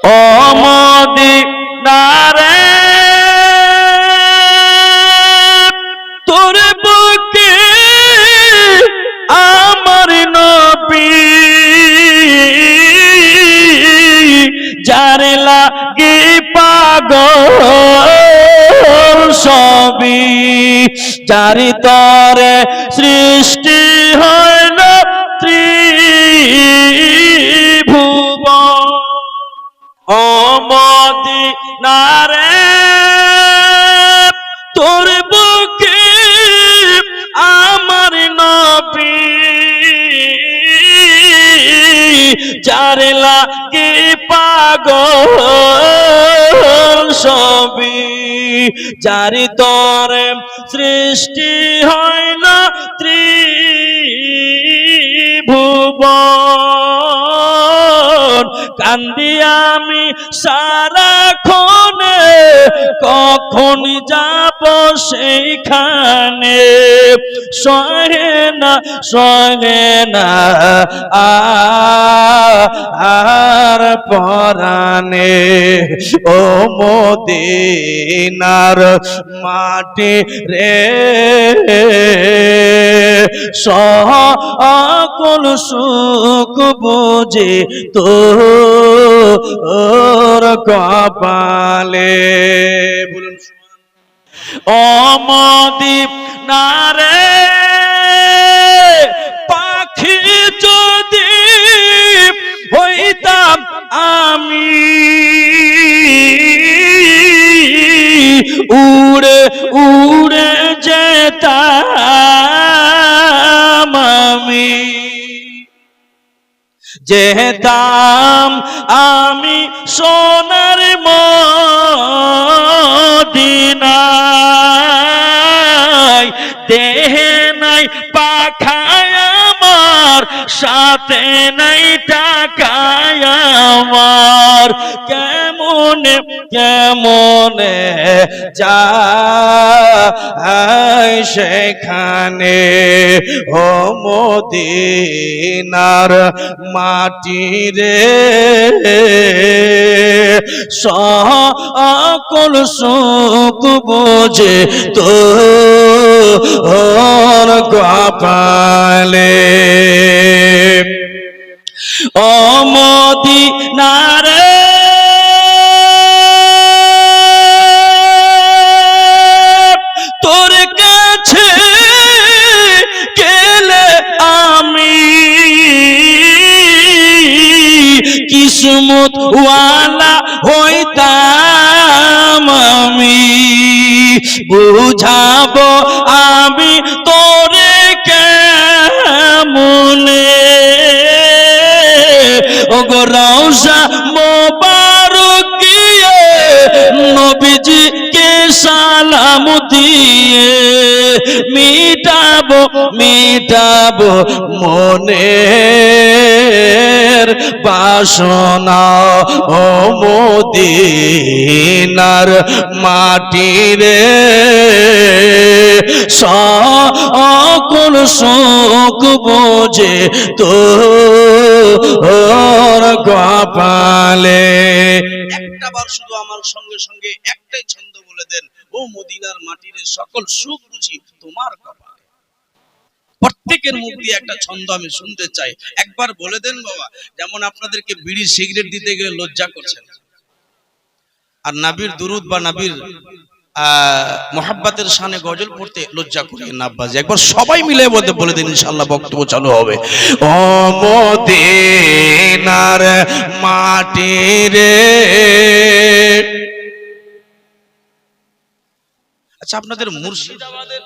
ও মদিনারে তোর বুকে আমার নবী যারে লাগে পাগল সবই যারি তরে সৃষ্টি মদিনারে তোর বুকে আমার নবী। যার লাগে পাগল সবই, যারি তরে সৃষ্টি হইল ত্রিভুবন। কান্দি আমি সারাক্ষণে কখন যাব সেইখানে সহে না সহে না আর পরানে ও মোদিনার মাটি রে। সহ সকল সুখ বুঝে তো ওর কপালে। বলুন অমদীপ উড়ে যেতামি আমি। যেতাম আমি সোনার মদিনায় দেহে নাই আমার সাথে নাই টাকায় আমার। কেমন কেমনে যা সেখানে? ও মদিনার মাটি রে। সকল সুখ বোঝে তো হর কপালে ও কিসমত ওয়ালা হইতাম আমি। বুঝাবো আমি তোরে কেমনে? ওগো রৌসা মোবারক গিয়ে নবীজি কে সালাম দিয়ে মিটাবো মিটাবো মনের বাসনা। ও মোদিনার মাটি রে সকল শোক বোঝে তো কপালে। একটা বার শুধু আমার সঙ্গে সঙ্গে একটাই ছন্দ বলে দেন, ও মদিনার মাটির সকল সুখ বুঝি তোমার কপালে। প্রত্যেকের মুখ দিয়ে একটা ছন্দ আমি শুনতে চাই। একবার বলে দেন বাবা, যেমন আপনাদেরকে বিড়ি সিগারেট দিতে গেলে লজ্জা করছেন আর নাবির দুরুদ বা নাবির সানে গজল পড়তে লজ্জা একবার সবাই মিলে বলতে বলে দিন ইনশাল্লাহ বক্তব্য চালু হবে। ও মদিনার মাটি রে। আচ্ছা আপনাদের মুর্শিদাবাদের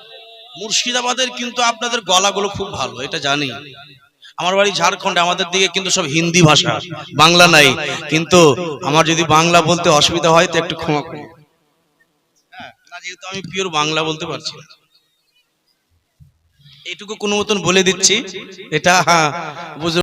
মুর্শিদাবাদের কিন্তু আপনাদের গলাগুলো খুব ভালো এটা জানি। আমার বাড়ি ঝাড়খণ্ডে আমাদের দিকে কিন্তু সব হিন্দি ভাষা বাংলা নাই। কিন্তু আমার যদি বাংলা বলতে অসুবিধা হয় তো একটু ক্ষমা করুন। হ্যাঁ, যেহেতু আমি পিওর বাংলা বলতে পারছি এইটুকু কোনো মতন বলে দিচ্ছি। এটা হ্যাঁ